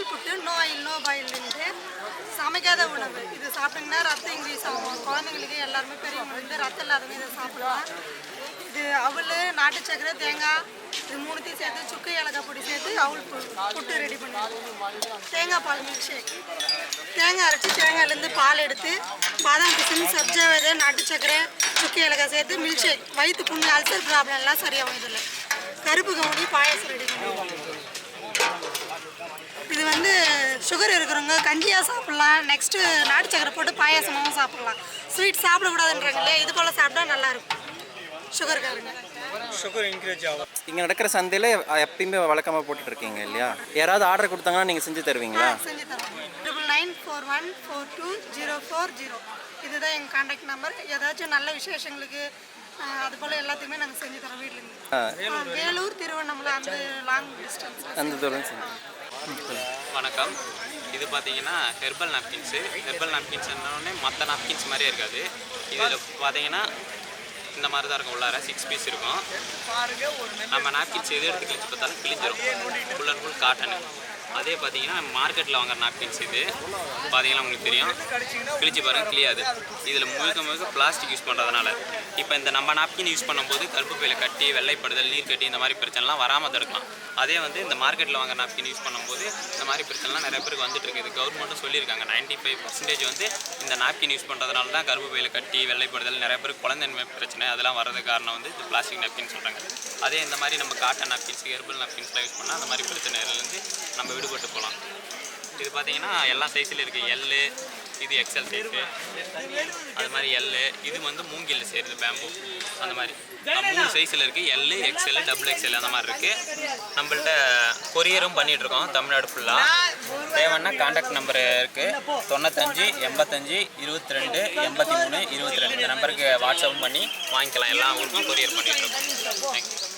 அவல் புட்டு no oil no பாயில்ன்ட்டு சமைக்காத உணவு. இது சாப்பிட்டிங்கன்னா ரத்தம் இன்க்ரீஸ் ஆகும். குழந்தைங்களுக்கு எல்லாருமே பெரியவங்க வந்து ரத்தம் இல்லாதவங்க இதை சாப்பிடலாம். இது அவல் நாட்டு சக்கரை தேங்காய் இது மூணுத்தையும் சேர்த்து சுக்கு ஏலக்காய் பொடி சேர்த்து அவள் புட்டு ரெடி பண்ணுவோம் தேங்காய் பால் மில்க் ஷேக் தேங்காய் அரைச்சி தேங்காயிலேருந்து பால் எடுத்து பாதாம் பிசின் சப்ஜா விதை நாட்டு சக்கரை சுக்கு ஏலக்காய் சேர்த்து மில்க் ஷேக் வயிற்று புண்ணு அல்சர் ப்ராப்ளம் எல்லாம் சரியாகும் இதில் கருப்பு கவுனி பாயசம் ரெடி பண்ணுவோம் சுகர் இருக்கிறவங்க கஞ்சியாக சாப்பிட்லாம். நெக்ஸ்ட்டு நாட்டு சக்கரை போட்டு பாயாசமாகவும் சாப்பிட்லாம். ஸ்வீட் சாப்பிடக்கூடாதுன்றாங்க இல்லையா இது போல் சாப்பிட்டா நல்லாயிருக்கும். சுகர்காரங்க சுகர் இன்க்ரீஸ் ஆகும். இங்கே நடக்கிற சந்தையில் எப்பயுமே வழக்கமாக போட்டுட்டு இருக்கீங்க இல்லையா? யாராவது ஆர்டர் கொடுத்தாங்கன்னா நீங்கள் செஞ்சு தருவீங்களா? செஞ்சு தரோம் triple nine four one four two zero four zero இதுதான் எங்கள் காண்டாக்ட் நம்பர் ஏதாச்சும் நல்ல விசேஷங்களுக்கு அது போல் எல்லாத்தையுமே நாங்கள் செஞ்சு தரோம் வீட்டிலேருந்து வேலூர் திருவண்ணாமலை அந்த லாங் டிஸ்டன்ஸ் அந்த தூரம் செஞ்சு வணக்கம். இது பார்த்தீங்கன்னா ஹெர்பல் நாப்கின்ஸு ஹெர்பல் நாப்கின்ஸ்னோடனே மற்ற நாப்கின்ஸ் மாதிரியே இருக்காது. இதில் பார்த்தீங்கன்னா இந்த மாதிரி தான் இருக்கும். உள்ளார சிக்ஸ் பீஸ் இருக்கும். நம்ம நாப்கின்ஸ் எது எடுத்து கிழிச்சு பார்த்தாலும் கிழிஞ்சிடும் ஃபுல் அண்ட் ஃபுல் காட்டனு அதே பார்த்தீங்கன்னா மார்க்கெட்டில் வாங்குற நாப்கின்ஸ் இது. பார்த்தீங்கன்னா உங்களுக்கு தெரியும். கிழிச்சு பாருங்க கிளியாது இதில் முழுக்க முழுக்க பிளாஸ்டிக் யூஸ் பண்ணுறதுனால இப்போ இந்த நம்ம நாப்கின் யூஸ் பண்ணும்போது கருப்பு பையில கட்டி வெள்ளைப்படுதல் நீர் கட்டி இந்த மாதிரி பிரச்சனைலாம் வராமல் தடுக்கலாம். அதே வந்து இந்த மார்க்கெட்டில் வாங்குற நாப்கின் யூஸ் பண்ணும்போது இந்த மாதிரி பிரச்சனைலாம் நிறைய பேருக்கு வந்துட்டு இருக்குது கவர்மெண்ட்டும் சொல்லியிருக்காங்க. 95% ஃபைவ் பர்சன்டேஜ் வந்து இந்த நாப்கின் யூஸ் பண்ணுறதுனால தான் கருப்பு பையில கட்டி வெள்ளைப்படுதல் நிறைய பேருக்கு குழந்தைன்மை பிரச்சனை அதெல்லாம் வர்றது காரணம் வந்து இந்த பிளாஸ்டிக் நாப்கின் சொல்கிறாங்க அதே இந்த மாதிரி நம்ம காட்டன் நாப்கின்ஸ் ஹெர்பல் நாப்கின்ஸ்லாம் யூஸ் பண்ணால் அந்த மாதிரி பிரச்சனைலேருந்து நம்ம விடுபட்டு போகலாம். இது பார்த்தீங்கன்னா எல்லா சைஸ்லையும் இருக்குது எல்லு இது எக்ஸல் சைஸு அது மாதிரி எல்லு இது வந்து மூங்கில் செய்கிறது பேம்பு அந்த மாதிரி. மூணு சைஸில் இருக்குது எல்லு எக்ஸல் டபுள் எக்ஸ்எல் அந்த மாதிரி இருக்குது நம்மள்ட்ட கொரியரும் பண்ணிகிட்ருக்கோம் தமிழ்நாடு ஃபுல்லாக தேவைன்னா காண்டாக்ட் நம்பர் இருக்குது தொண்ணூத்தஞ்சு எண்பத்தஞ்சு இருபத்தி ரெண்டு எண்பத்தி மூணு இருபத்தி ரெண்டு இந்த நம்பருக்கு வாட்ஸ்அப்பும் பண்ணி வாங்கிக்கலாம். எல்லா ஊருக்கும் கொரியர் பண்ணிகிட்ருக்கோம் தேங்க்யூ